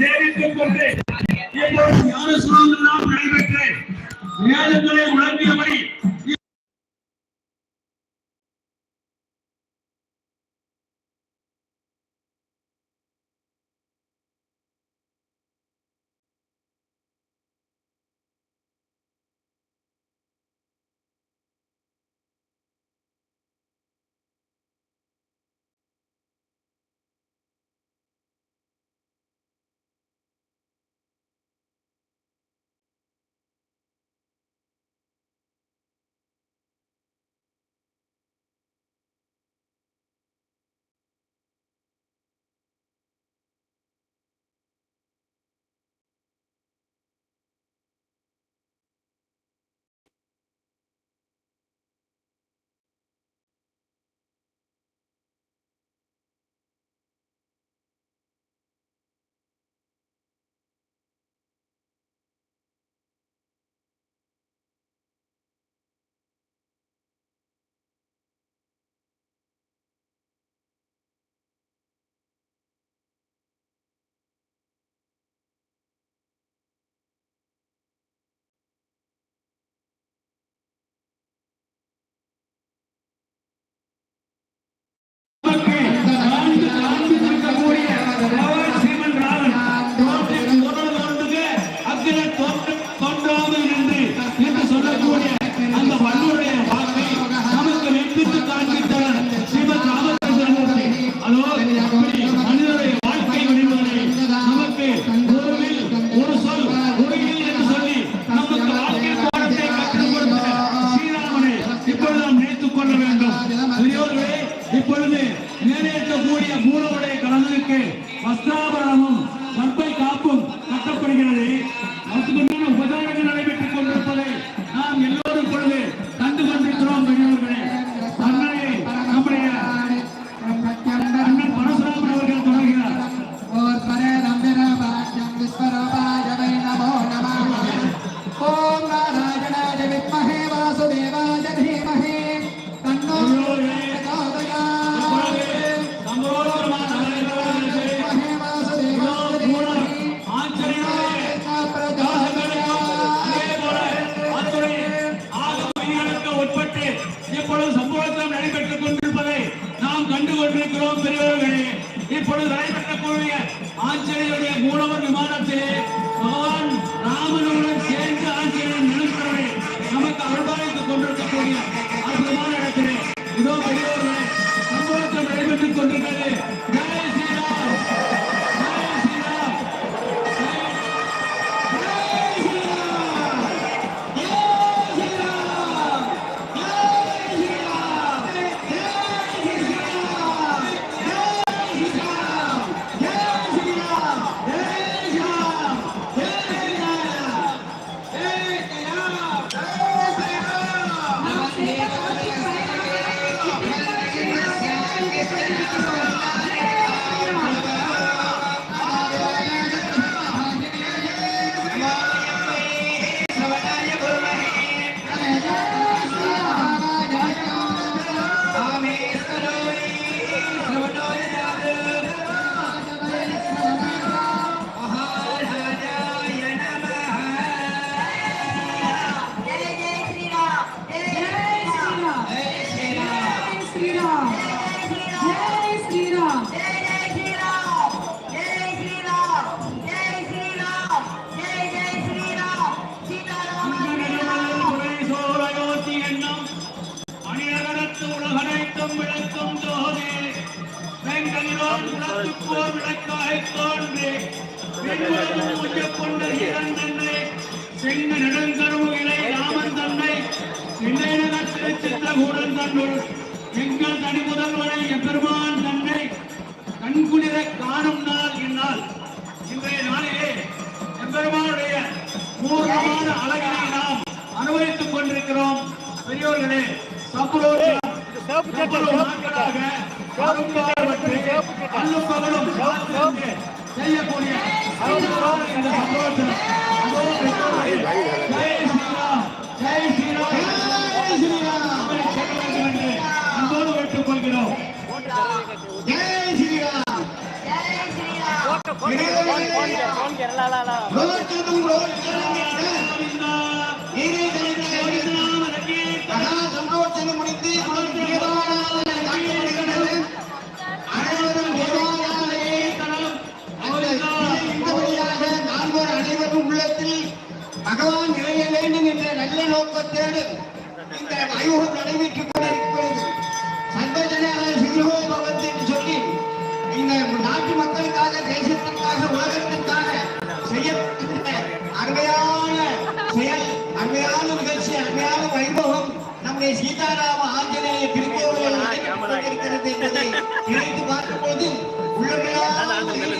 Davidson Cortés. நிறைவேற்றக்கூடிய பூரவுடைய கடலுக்கு வஸ்திர மூலவர் விமானத்திலே பகவான் ராமனுடன் சேர்ந்து ஆஞ்சநேயன் நினைக்கிறவரை நமக்கு அனுபவித்துக் கொண்டிருக்கக்கூடிய அற்புதமான இடத்திலே இதோ வடிவர்களே சம்பவத்தில் நடைபெற்றுக் கொண்டிருக்கிறது. விளக்கம் விளக்கும் ஜோதி வேங்கல்லோன் விளக்குவோர் விளக்காய் தோன்றி வெண்வரம் பூஜை கொண்ட இரண்டன்னை செங்க நெடுங்கருவுகளை ராமன் தன்னை இளையநகத்தில் சித்தகூடன் தன்னுள் எங்கள் தனி முதல்வரை எம்பெருமான் தன்னை கண்குளிர காணும் நாள் என்னால். இன்றைய நாளிலே எம்பெருமானுடைய பூர்ணமான அழகினை நாம் அனுபவித்துக் கொண்டிருக்கிறோம். பெரியோர்களே சம்பளோடு ஜெய் ஸ்ரீராம் ஜெய் ஸ்ரீராம் நாமதே மகா சந்தோஷம் முடித்து நம்முடைய சீதாராம ஆஞ்சநேய திருக்கோவில் நடைபெற்றுக் கொண்டிருக்கிறது என்பதை நினைத்து பார்க்கும்போது உள்ளமெல்லாம்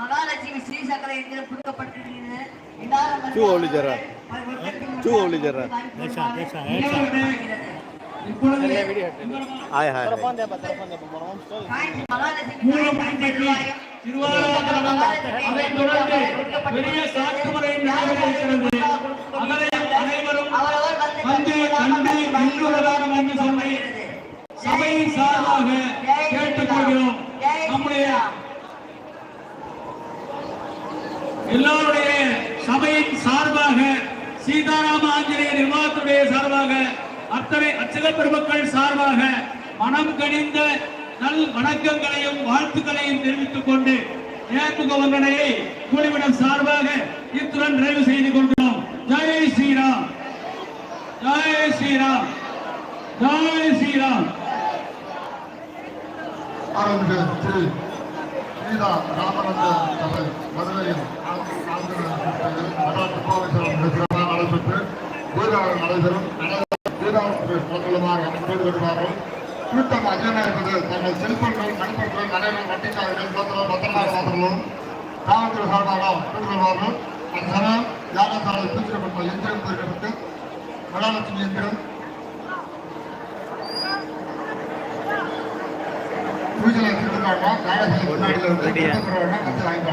மகாலட்சுமி ஸ்ரீ அனைவரும் சபையின் சார்பாக கேட்டுக்கொள்கிறோம். நம்முடைய எல்லோருடைய சபையின் சார்பாக சீதாராம ஆஞ்சநேய நிர்வாகத்துடைய சார்பாக அத்தனை அச்சக பெருமக்கள் சார்பாக மனம் கணிந்த நல் வணக்கங்களையும் வாழ்த்துக்களையும் தெரிவித்துக் கொண்டு நேர்முக வந்தனையை குழுவிடம் சார்பாக இத்துடன் நிறைவு செய்து கொள்கிறோம். ஜெய் ஸ்ரீராம். ஜெய் ஸ்ரீராம். ஜெய் ஸ்ரீராம். ஆரம்பிக்க திரு ஸ்ரீதா ராமநந்த சபை மதுரையில் சிறப்பாக நடைபெற்று தீபாவளி நடைபெறும் தீபாவளி பிரபலமாக கேட்டுக்கொள்கிறார்கள் கூட்டம் அதிகமாக இருப்பது தங்கள் செல்போன்கள் நண்பர்கள் அனைவரும் வட்டிக்காரர்கள் பத்திரமாக மாற்றங்களும் காவல்துறை சார்பாக கேட்டுக்கொள்வார்கள் அந்த சமயம் யாகசாலை பிரிக்கப்பட்ட எந்திரம் பிரிக்கப்பட்டு மகாலட்சுமி எந்திரம் பூஜையில் எடுத்துக்கிட்டாங்க காலேஜில்